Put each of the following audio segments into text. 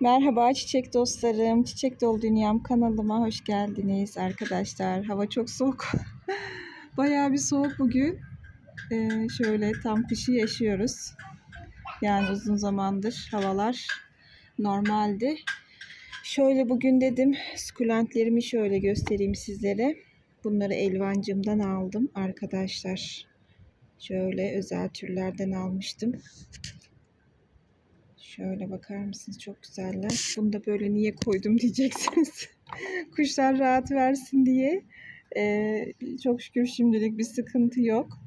Merhaba çiçek dostlarım, Çiçek Dolu Dünyam kanalıma hoş geldiniz arkadaşlar. Hava çok soğuk. Bayağı bir soğuk bugün. Ee, şöyle tam kışı yaşıyoruz. Yani uzun zamandır havalar normaldi. Şöyle bugün dedim sukulentlerimi şöyle göstereyim sizlere. Bunları elvancımdan aldım arkadaşlar. Şöyle özel türlerden almıştım. Şöyle bakar mısınız? Çok güzeller. Bunu da böyle niye koydum diyeceksiniz. Kuşlar rahat versin diye. Ee, çok şükür şimdilik bir sıkıntı yok.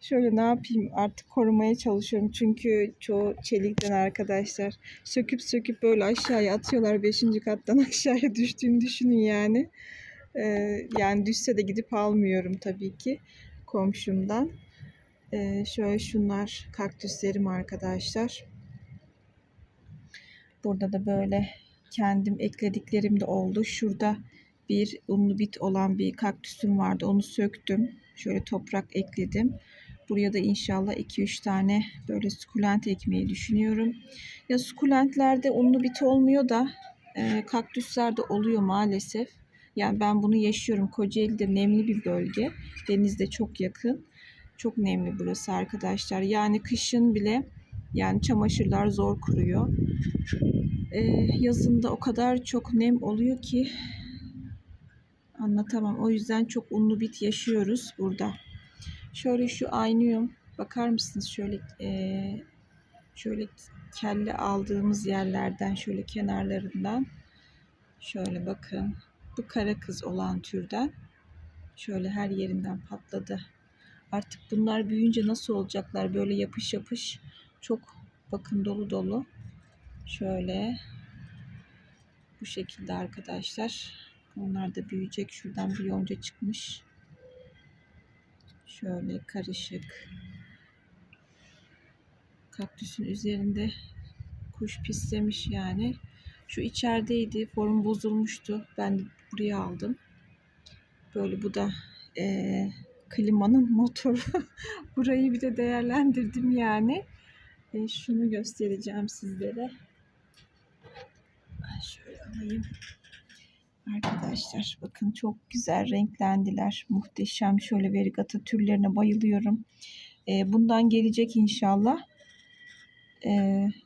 Şöyle ne yapayım artık korumaya çalışıyorum. Çünkü çoğu çelikten arkadaşlar söküp söküp böyle aşağıya atıyorlar. Beşinci kattan aşağıya düştüğünü düşünün yani. Ee, yani düşse de gidip almıyorum tabii ki komşumdan. Ee, şöyle şunlar kaktüslerim arkadaşlar. Burada da böyle kendim eklediklerim de oldu. Şurada bir unlu bit olan bir kaktüsüm vardı. Onu söktüm. Şöyle toprak ekledim. Buraya da inşallah 2-3 tane böyle sukulent ekmeyi düşünüyorum. Ya sukulentlerde unlu bit olmuyor da e, kaktüslerde oluyor maalesef. Yani ben bunu yaşıyorum. Kocaeli'de nemli bir bölge. Denizde çok yakın. Çok nemli burası arkadaşlar. Yani kışın bile yani çamaşırlar zor kuruyor. Ee, yazında o kadar çok nem oluyor ki anlatamam. O yüzden çok unlu bit yaşıyoruz burada. Şöyle şu aynıyum. Bakar mısınız şöyle e, şöyle kelle aldığımız yerlerden şöyle kenarlarından şöyle bakın. Bu kara kız olan türden şöyle her yerinden patladı. Artık bunlar büyüyünce nasıl olacaklar? Böyle yapış yapış çok bakın dolu dolu. Şöyle bu şekilde arkadaşlar. Onlar da büyüyecek. Şuradan bir yonca çıkmış. Şöyle karışık. Kaktüsün üzerinde kuş pislemiş yani. Şu içerideydi. Form bozulmuştu. Ben de buraya aldım. Böyle bu da e, klimanın motoru. Burayı bir de değerlendirdim yani. E, şunu göstereceğim sizlere. Şöyle alayım. Arkadaşlar bakın çok güzel renklendiler. Muhteşem. Şöyle verigata türlerine bayılıyorum. E, bundan gelecek inşallah. E,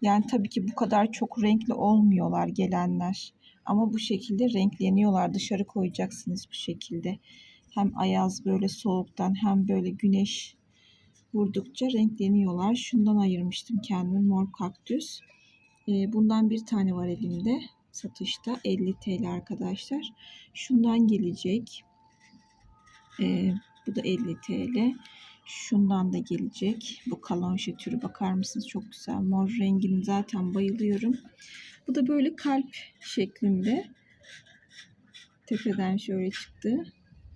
yani tabii ki bu kadar çok renkli olmuyorlar gelenler. Ama bu şekilde renkleniyorlar. Dışarı koyacaksınız bu şekilde. Hem ayaz böyle soğuktan hem böyle güneş vurdukça renkleniyorlar. Şundan ayırmıştım kendimi mor kaktüs. E, bundan bir tane var elimde satışta 50 TL arkadaşlar. Şundan gelecek. E, bu da 50 TL. Şundan da gelecek. Bu kalonşe türü bakar mısınız? Çok güzel. Mor rengini zaten bayılıyorum. Bu da böyle kalp şeklinde. Tepeden şöyle çıktı.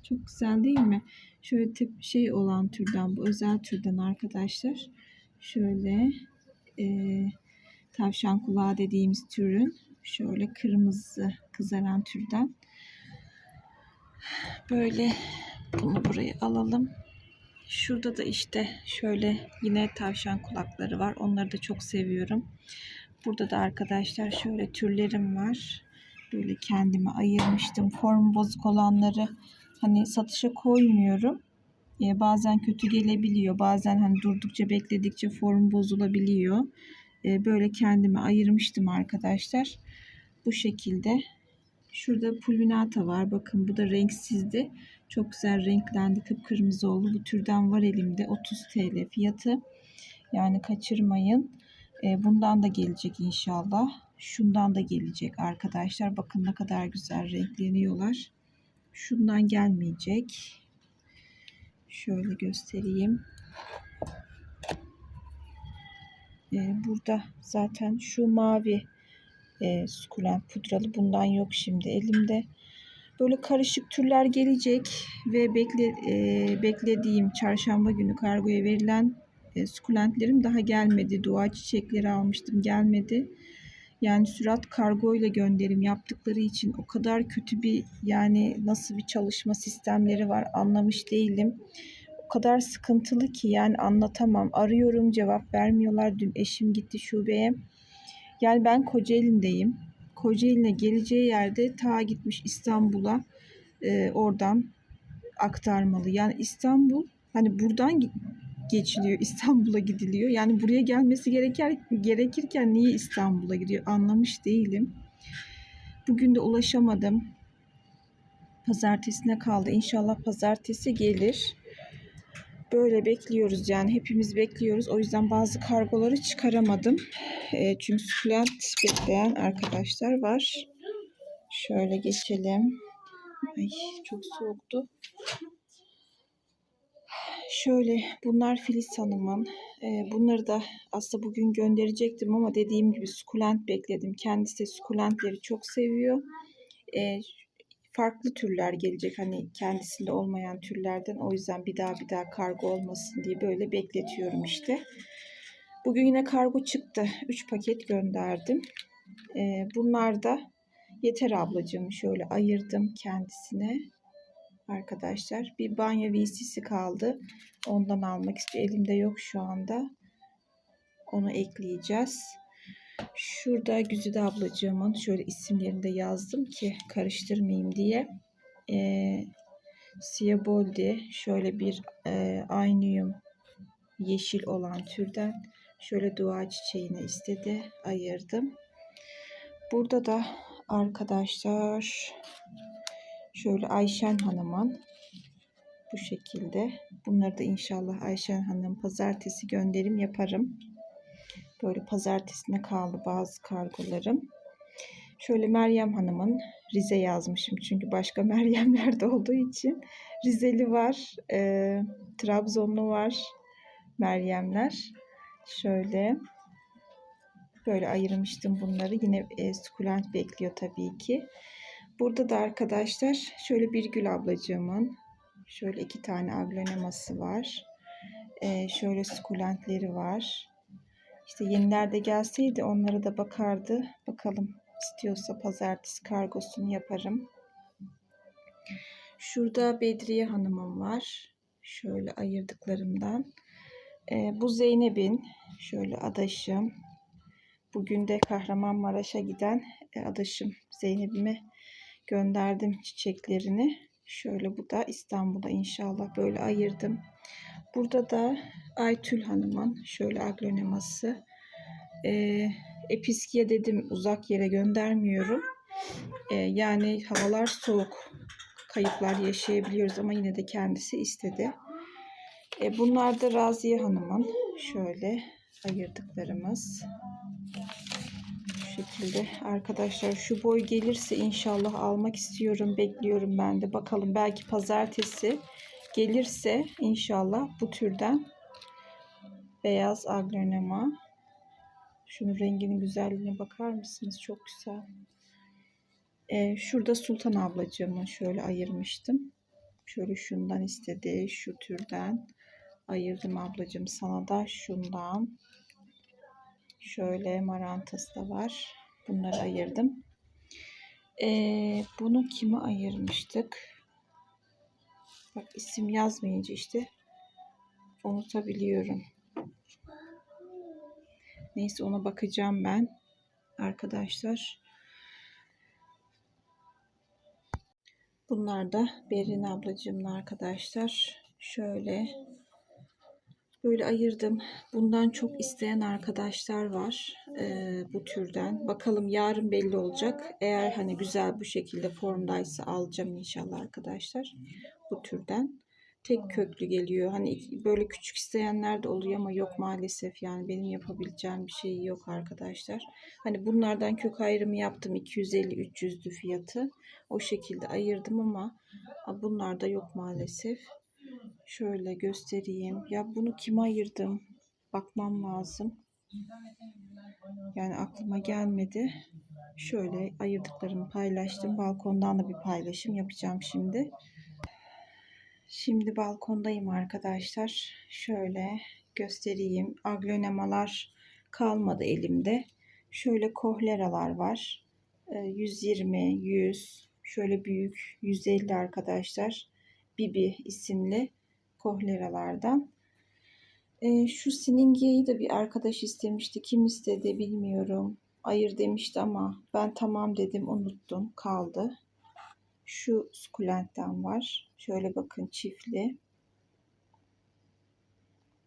Çok güzel değil mi? Şöyle tip şey olan türden bu özel türden arkadaşlar. Şöyle e, tavşan kulağı dediğimiz türün şöyle kırmızı kızaran türden. Böyle bunu buraya alalım. Şurada da işte şöyle yine tavşan kulakları var. Onları da çok seviyorum. Burada da arkadaşlar şöyle türlerim var. Böyle kendime ayırmıştım. Form bozuk olanları hani satışa koymuyorum. Ee, bazen kötü gelebiliyor. Bazen hani durdukça bekledikçe form bozulabiliyor. Ee, böyle kendime ayırmıştım arkadaşlar. Bu şekilde. Şurada pulvinata var. Bakın bu da renksizdi. Çok güzel renklendi. Kıpkırmızı oldu. Bu türden var elimde. 30 TL fiyatı. Yani kaçırmayın. Ee, bundan da gelecek inşallah. Şundan da gelecek arkadaşlar. Bakın ne kadar güzel renkleniyorlar. Şundan gelmeyecek. Şöyle göstereyim. Ee, burada zaten şu mavi e, sukulent pudralı bundan yok şimdi elimde. Böyle karışık türler gelecek ve bekle, e, beklediğim çarşamba günü kargoya verilen e, sukulentlerim daha gelmedi. Dua çiçekleri almıştım gelmedi. Yani sürat kargo ile gönderim yaptıkları için o kadar kötü bir yani nasıl bir çalışma sistemleri var anlamış değilim. O kadar sıkıntılı ki yani anlatamam. Arıyorum cevap vermiyorlar. Dün eşim gitti şubeye. Yani ben Kocaeli'ndeyim. Kocaeli'ne geleceği yerde ta gitmiş İstanbul'a e, oradan aktarmalı. Yani İstanbul hani buradan geçiliyor İstanbul'a gidiliyor. Yani buraya gelmesi gereker gerekirken niye İstanbul'a gidiyor anlamış değilim. Bugün de ulaşamadım. Pazartesine kaldı. İnşallah pazartesi gelir. Böyle bekliyoruz yani hepimiz bekliyoruz. O yüzden bazı kargoları çıkaramadım. E, çünkü sukulent bekleyen arkadaşlar var. Şöyle geçelim. Ay çok soğuktu. Şöyle bunlar Filiz Hanım'ın. Ee, bunları da aslında bugün gönderecektim ama dediğim gibi sukulent bekledim. Kendisi de sukulentleri çok seviyor. Ee, farklı türler gelecek hani kendisinde olmayan türlerden. O yüzden bir daha bir daha kargo olmasın diye böyle bekletiyorum işte. Bugün yine kargo çıktı. 3 paket gönderdim. Ee, bunlar da yeter ablacığım. Şöyle ayırdım kendisine arkadaşlar. Bir banyo VC'si kaldı. Ondan almak istiyor. Elimde yok şu anda. Onu ekleyeceğiz. Şurada Güzide ablacığımın şöyle isimlerini de yazdım ki karıştırmayayım diye. Ee, Siaboldi şöyle bir e, Aynium yeşil olan türden şöyle dua çiçeğini istedi. Ayırdım. Burada da arkadaşlar Şöyle Ayşen Hanım'ın bu şekilde. Bunları da inşallah Ayşen Hanım pazartesi gönderim yaparım. Böyle pazartesine kaldı bazı kargolarım. Şöyle Meryem Hanım'ın Rize yazmışım. Çünkü başka Meryemler de olduğu için. Rizeli var. E, Trabzonlu var. Meryemler. Şöyle. Böyle ayırmıştım bunları. Yine e, sukulent bekliyor tabii ki. Burada da arkadaşlar şöyle bir Gül ablacığımın şöyle iki tane agloneması var. Ee, şöyle sukulentleri var. İşte yeniler de gelseydi onlara da bakardı. Bakalım istiyorsa pazartesi kargosunu yaparım. Şurada Bedriye Hanım'ım var. Şöyle ayırdıklarımdan. Ee, bu Zeynep'in şöyle adaşım. Bugün de Kahramanmaraş'a giden e, adaşım Zeynep'ime gönderdim çiçeklerini. Şöyle bu da İstanbul'a inşallah böyle ayırdım. Burada da Aytül Hanım'ın şöyle agloneması. Ee, Episkiye dedim uzak yere göndermiyorum. Ee, yani havalar soğuk. Kayıplar yaşayabiliyoruz ama yine de kendisi istedi. Ee, bunlar da Raziye Hanım'ın şöyle ayırdıklarımız şekilde. Arkadaşlar şu boy gelirse inşallah almak istiyorum bekliyorum ben de. Bakalım belki pazartesi gelirse inşallah bu türden beyaz aglonema şunun renginin güzelliğine bakar mısınız? Çok güzel. Ee, şurada Sultan ablacığımı şöyle ayırmıştım. Şöyle şundan istedi şu türden ayırdım ablacığım. Sana da şundan Şöyle marantası da var. Bunları ayırdım. Ee, bunu kime ayırmıştık? Bak isim yazmayınca işte unutabiliyorum. Neyse ona bakacağım ben. Arkadaşlar. Bunlar da Berin ablacığımla arkadaşlar. Şöyle Böyle ayırdım. Bundan çok isteyen arkadaşlar var e, bu türden. Bakalım yarın belli olacak. Eğer hani güzel bu şekilde formdaysa alacağım inşallah arkadaşlar. Bu türden. Tek köklü geliyor. Hani böyle küçük isteyenler de oluyor ama yok maalesef. Yani benim yapabileceğim bir şey yok arkadaşlar. Hani bunlardan kök ayrımı yaptım. 250-300'dü fiyatı. O şekilde ayırdım ama bunlar da yok maalesef. Şöyle göstereyim. Ya bunu kime ayırdım? Bakmam lazım. Yani aklıma gelmedi. Şöyle ayırdıklarımı paylaştım. Balkondan da bir paylaşım yapacağım şimdi. Şimdi balkondayım arkadaşlar. Şöyle göstereyim. Aglonemalar kalmadı elimde. Şöyle kohleralar var. 120, 100, şöyle büyük 150 arkadaşlar. Bibi isimli kohleralardan. E, şu siningeyi de bir arkadaş istemişti. Kim istedi bilmiyorum. ayır demişti ama ben tamam dedim unuttum kaldı. Şu sukulentten var. Şöyle bakın çiftli.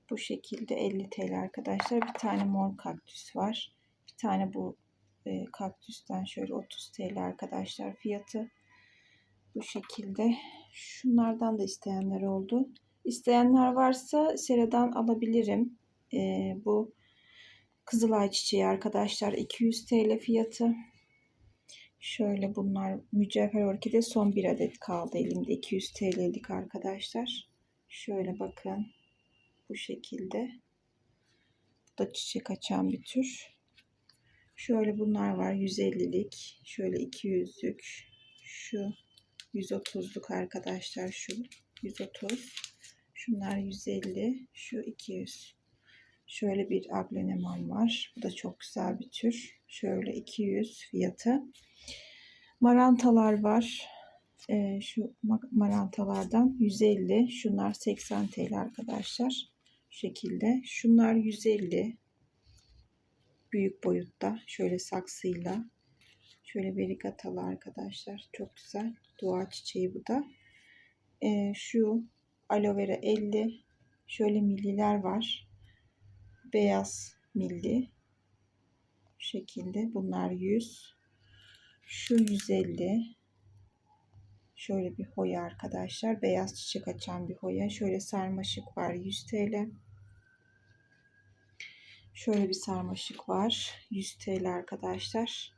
Bu şekilde 50 TL arkadaşlar. Bir tane mor kaktüs var. Bir tane bu e, kaktüsten şöyle 30 TL arkadaşlar fiyatı. Bu şekilde. Şunlardan da isteyenler oldu. İsteyenler varsa Sera'dan alabilirim. E, bu Kızılay çiçeği arkadaşlar 200 TL fiyatı. Şöyle bunlar mücevher orkide son bir adet kaldı elimde 200 TL'lik arkadaşlar. Şöyle bakın bu şekilde. Bu da çiçek açan bir tür. Şöyle bunlar var 150'lik. Şöyle 200'lük. Şu 130'luk arkadaşlar şu 130. Şunlar 150. Şu 200. Şöyle bir aglonemon var. Bu da çok güzel bir tür. Şöyle 200 fiyatı. Marantalar var. Ee, şu marantalardan 150. Şunlar 80 TL arkadaşlar. Şu şekilde. Şunlar 150. Büyük boyutta. Şöyle saksıyla. Şöyle verigatalı arkadaşlar. Çok güzel. Dua çiçeği bu da. Ee, şu aloe vera 50. Şöyle milliler var. Beyaz milli. Şu şekilde. Bunlar 100. Şu 150. Şöyle bir hoya arkadaşlar. Beyaz çiçek açan bir hoya. Şöyle sarmaşık var 100 TL. Şöyle bir sarmaşık var. 100 TL arkadaşlar.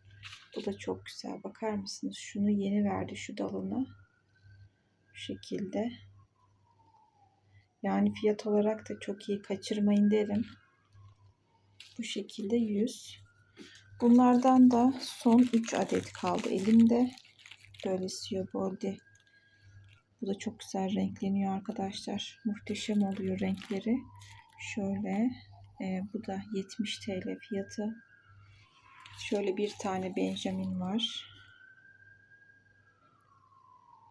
Bu da çok güzel. Bakar mısınız? Şunu yeni verdi şu dalını. Bu şekilde. Yani fiyat olarak da çok iyi. Kaçırmayın derim. Bu şekilde 100. Bunlardan da son 3 adet kaldı elimde. Böyle Siyoboldi. Bu da çok güzel renkleniyor arkadaşlar. Muhteşem oluyor renkleri. Şöyle e, bu da 70 TL fiyatı. Şöyle bir tane Benjamin var.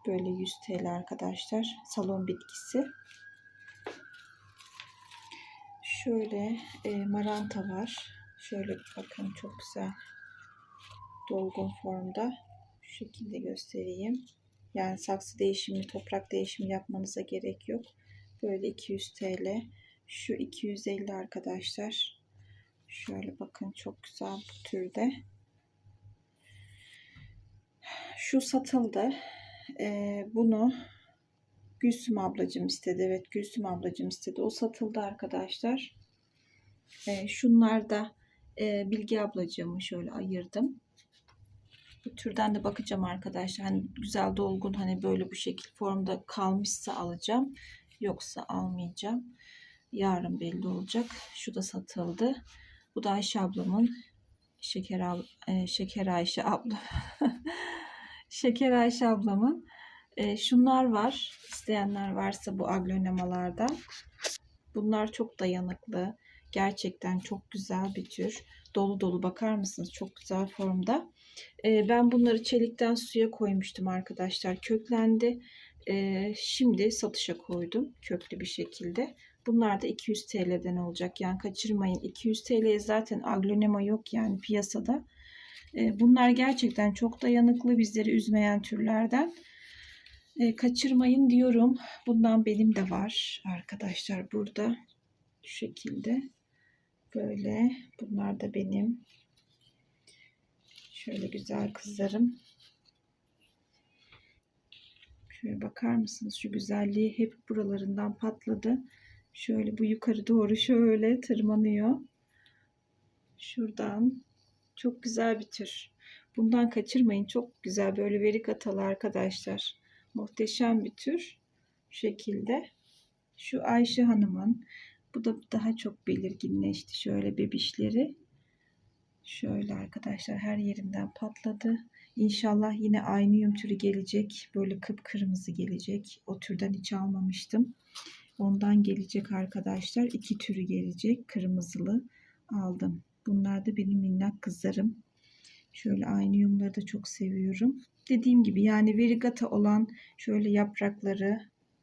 Böyle 100 TL arkadaşlar. Salon bitkisi. Şöyle e, maranta var. Şöyle bakın çok güzel. Dolgun formda. Şu şekilde göstereyim. Yani saksı değişimi, toprak değişimi yapmanıza gerek yok. Böyle 200 TL. Şu 250 arkadaşlar. Şöyle bakın çok güzel bu türde. Şu satıldı. Ee, bunu Gülsüm ablacım istedi. Evet Gülsüm ablacım istedi. O satıldı arkadaşlar. Ee, şunlar da e, Bilge ablacığımı şöyle ayırdım. Bu türden de bakacağım arkadaşlar. Hani güzel dolgun hani böyle bu şekil formda kalmışsa alacağım. Yoksa almayacağım. Yarın belli olacak. Şu da satıldı. Bu da Ayşe ablamın Şeker, e, Şeker Ayşe abla. Şeker Ayşe ablamın. E, şunlar var. İsteyenler varsa bu aglonemalarda. Bunlar çok dayanıklı. Gerçekten çok güzel bir tür. Dolu dolu bakar mısınız? Çok güzel formda. E, ben bunları çelikten suya koymuştum arkadaşlar. Köklendi. E, şimdi satışa koydum. Köklü bir şekilde. Bunlar da 200 TL'den olacak. Yani kaçırmayın. 200 TL'ye zaten aglonema yok yani piyasada. Bunlar gerçekten çok dayanıklı. Bizleri üzmeyen türlerden. E, kaçırmayın diyorum. Bundan benim de var arkadaşlar burada. Şu şekilde. Böyle. Bunlar da benim. Şöyle güzel kızlarım. Şöyle bakar mısınız? Şu güzelliği hep buralarından patladı. Şöyle bu yukarı doğru şöyle tırmanıyor. Şuradan. Çok güzel bir tür. Bundan kaçırmayın. Çok güzel böyle verikatalı arkadaşlar. Muhteşem bir tür. Şekilde. Şu Ayşe Hanım'ın. Bu da daha çok belirginleşti. Şöyle bebişleri. Şöyle arkadaşlar her yerinden patladı. İnşallah yine aynı türü gelecek. Böyle kıpkırmızı gelecek. O türden hiç almamıştım. Ondan gelecek arkadaşlar. iki türü gelecek. Kırmızılı aldım. Bunlar da benim minnak kızlarım. Şöyle aynı yumları da çok seviyorum. Dediğim gibi yani verigata olan şöyle yaprakları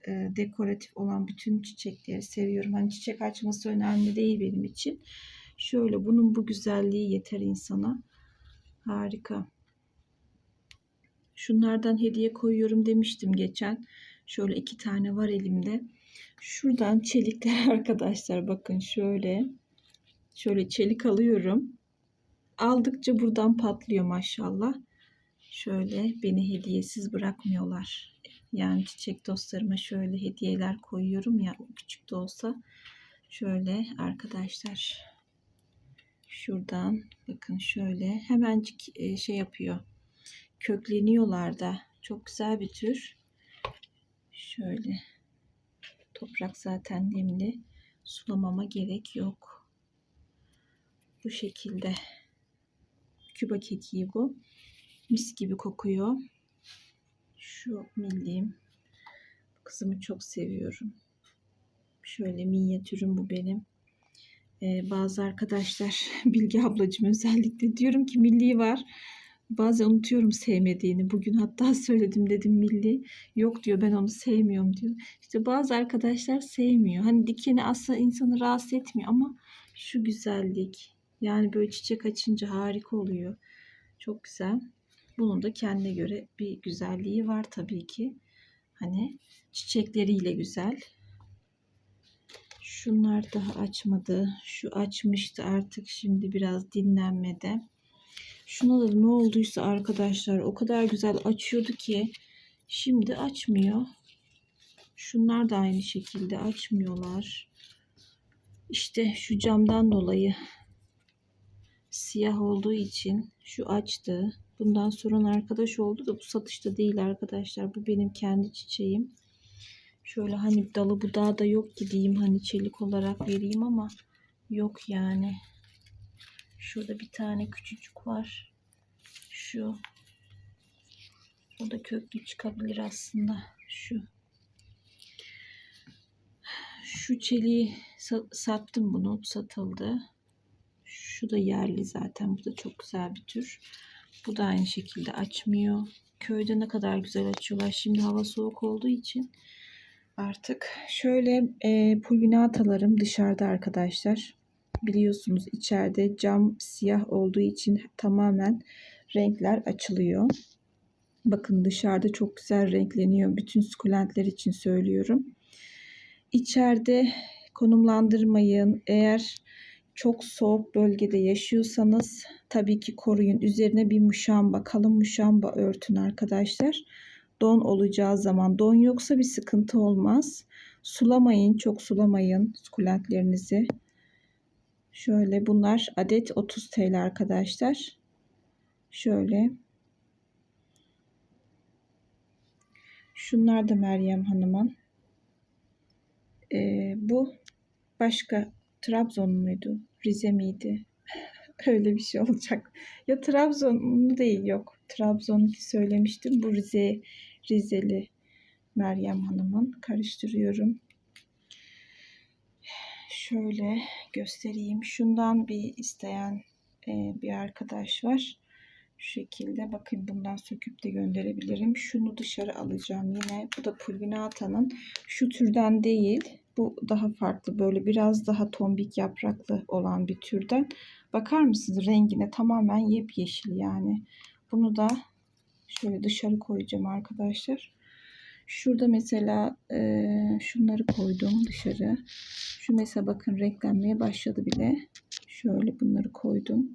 e, dekoratif olan bütün çiçekleri seviyorum. Hani çiçek açması önemli değil benim için. Şöyle bunun bu güzelliği yeter insana. Harika. Şunlardan hediye koyuyorum demiştim geçen. Şöyle iki tane var elimde. Şuradan çelikler arkadaşlar bakın şöyle. Şöyle çelik alıyorum. Aldıkça buradan patlıyor maşallah. Şöyle beni hediyesiz bırakmıyorlar. Yani çiçek dostlarıma şöyle hediyeler koyuyorum ya küçük de olsa. Şöyle arkadaşlar. Şuradan bakın şöyle hemencik e, şey yapıyor. Kökleniyorlar da. Çok güzel bir tür. Şöyle. Toprak zaten nemli. Sulamama gerek yok. Bu şekilde. Küba kekiği bu. Mis gibi kokuyor. Şu milliğim. Kızımı çok seviyorum. Şöyle minyatürüm bu benim. Ee, bazı arkadaşlar Bilge ablacığım özellikle diyorum ki milli var. Bazen unutuyorum sevmediğini. Bugün hatta söyledim dedim milli. Yok diyor ben onu sevmiyorum diyor. İşte bazı arkadaşlar sevmiyor. Hani dikeni aslında insanı rahatsız etmiyor ama şu güzellik. Yani böyle çiçek açınca harika oluyor. Çok güzel. Bunun da kendine göre bir güzelliği var tabii ki. Hani çiçekleriyle güzel. Şunlar daha açmadı. Şu açmıştı artık şimdi biraz dinlenmede. Şuna da ne olduysa arkadaşlar o kadar güzel açıyordu ki şimdi açmıyor. Şunlar da aynı şekilde açmıyorlar. İşte şu camdan dolayı siyah olduğu için şu açtı. Bundan sonra arkadaş oldu da bu satışta değil arkadaşlar. Bu benim kendi çiçeğim. Şöyle hani dalı budağı da yok ki diyeyim hani çelik olarak vereyim ama yok yani. Şurada bir tane küçücük var. Şu. O da köklü çıkabilir aslında. Şu. Şu çeliği sattım bunu. Satıldı. Şu da yerli zaten. Bu da çok güzel bir tür. Bu da aynı şekilde açmıyor. Köyde ne kadar güzel açıyorlar. Şimdi hava soğuk olduğu için artık. Şöyle e, pulvinatalarım dışarıda arkadaşlar. Biliyorsunuz içeride cam siyah olduğu için tamamen renkler açılıyor. Bakın dışarıda çok güzel renkleniyor. Bütün sukulentler için söylüyorum. İçeride konumlandırmayın. Eğer çok soğuk bölgede yaşıyorsanız tabii ki koruyun. Üzerine bir muşamba, kalın muşamba örtün arkadaşlar. Don olacağı zaman don yoksa bir sıkıntı olmaz. Sulamayın, çok sulamayın sukulentlerinizi. Şöyle bunlar adet 30 TL arkadaşlar. Şöyle. Şunlar da Meryem Hanım'ın. Ee, bu başka Trabzon muydu? Rize miydi? Öyle bir şey olacak. Ya Trabzon değil yok. Trabzon söylemiştim. Bu Rize Rizeli Meryem Hanım'ın. Karıştırıyorum. Şöyle göstereyim. Şundan bir isteyen e, bir arkadaş var. Şu şekilde bakın bundan söküp de gönderebilirim. Şunu dışarı alacağım yine. Bu da Pulvinata'nın şu türden değil. Bu daha farklı böyle biraz daha tombik yapraklı olan bir türden. Bakar mısınız rengine tamamen yepyeşil yani. Bunu da şöyle dışarı koyacağım arkadaşlar. Şurada mesela e, şunları koydum dışarı. Şu mesela bakın renklenmeye başladı bile. Şöyle bunları koydum.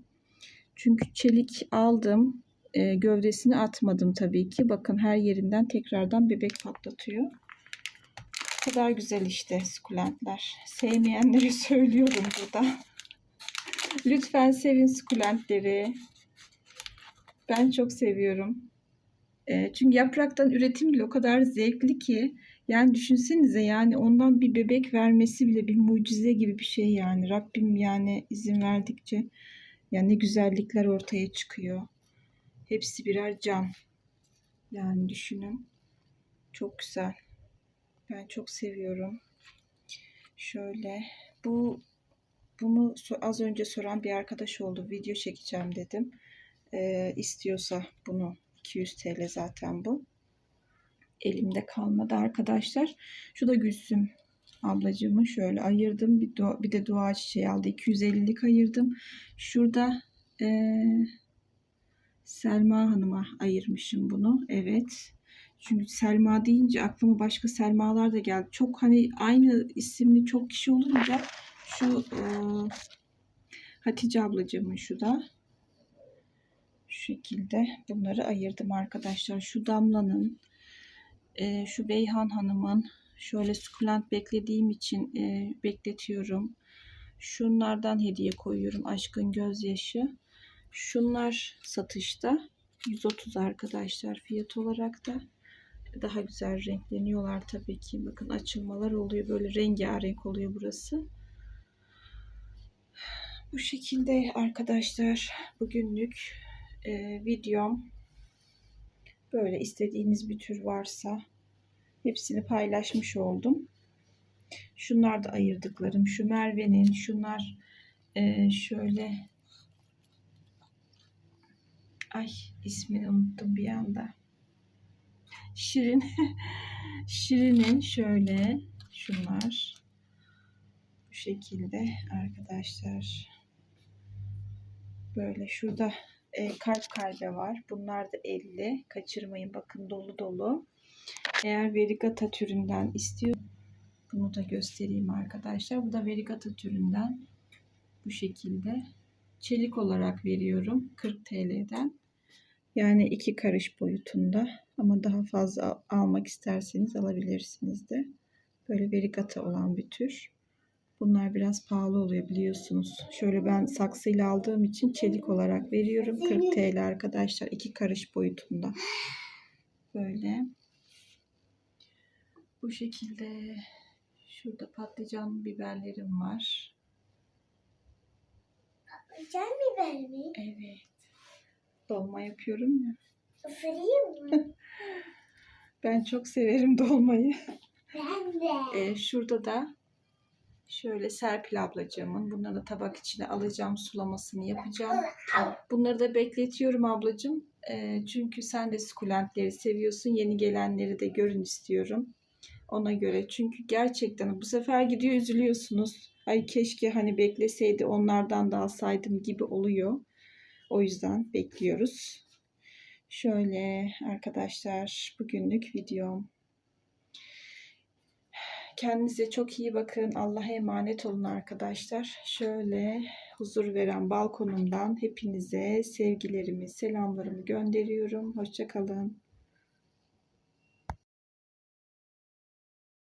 Çünkü çelik aldım. E, gövdesini atmadım tabii ki. Bakın her yerinden tekrardan bebek patlatıyor. Bu kadar güzel işte sukulentler. Sevmeyenleri söylüyorum burada. Lütfen sevin sukulentleri. Ben çok seviyorum. E, çünkü yapraktan üretim bile o kadar zevkli ki. Yani düşünsenize yani ondan bir bebek vermesi bile bir mucize gibi bir şey yani. Rabbim yani izin verdikçe yani ne güzellikler ortaya çıkıyor. Hepsi birer can. Yani düşünün. Çok güzel. Ben çok seviyorum. Şöyle bu bunu az önce soran bir arkadaş oldu. Video çekeceğim dedim. Ee, istiyorsa bunu 200 TL zaten bu. Elimde kalmadı arkadaşlar. Şu da Gülsüm ablacığımı şöyle ayırdım. Bir, dua, bir de dua çiçeği aldı. 250'lik ayırdım. Şurada ee, Selma Hanım'a ayırmışım bunu. Evet. Çünkü Selma deyince aklıma başka Selmalar da geldi. Çok hani aynı isimli çok kişi olunca şu e, Hatice ablacığımın şu da şu şekilde bunları ayırdım arkadaşlar. Şu Damla'nın e, şu Beyhan Hanım'ın şöyle sukulent beklediğim için e, bekletiyorum. Şunlardan hediye koyuyorum. Aşkın gözyaşı. Şunlar satışta. 130 arkadaşlar fiyat olarak da daha güzel renkleniyorlar tabii ki. Bakın açılmalar oluyor. Böyle rengarenk oluyor burası. Bu şekilde arkadaşlar bugünlük e, videom böyle istediğiniz bir tür varsa hepsini paylaşmış oldum. Şunlar da ayırdıklarım. Şu Merve'nin şunlar e, şöyle ay ismini unuttum bir anda. Şirin Şirin'in şöyle şunlar bu şekilde arkadaşlar böyle şurada e, kalp kalbe var. Bunlar da 50. Kaçırmayın bakın dolu dolu. Eğer verigata türünden istiyor bunu da göstereyim arkadaşlar. Bu da verigata türünden bu şekilde çelik olarak veriyorum 40 TL'den. Yani iki karış boyutunda ama daha fazla almak isterseniz alabilirsiniz de. Böyle verigata olan bir tür. Bunlar biraz pahalı oluyor biliyorsunuz. Şöyle ben saksıyla aldığım için çelik olarak veriyorum. 40 TL arkadaşlar. iki karış boyutunda. Böyle. Bu şekilde şurada patlıcan biberlerim var. Patlıcan biber mi? Evet. Dolma yapıyorum ya. Isırayım mı? Ben çok severim dolmayı. ben de. Ee, şurada da şöyle Serpil ablacığımın bunları da tabak içine alacağım sulamasını yapacağım. Bunları da bekletiyorum ablacığım. Ee, çünkü sen de sukulentleri seviyorsun. Yeni gelenleri de görün istiyorum. Ona göre. Çünkü gerçekten bu sefer gidiyor üzülüyorsunuz. Ay keşke hani bekleseydi onlardan da alsaydım gibi oluyor. O yüzden bekliyoruz. Şöyle arkadaşlar bugünlük videom. Kendinize çok iyi bakın. Allah'a emanet olun arkadaşlar. Şöyle huzur veren balkonumdan hepinize sevgilerimi, selamlarımı gönderiyorum. Hoşçakalın.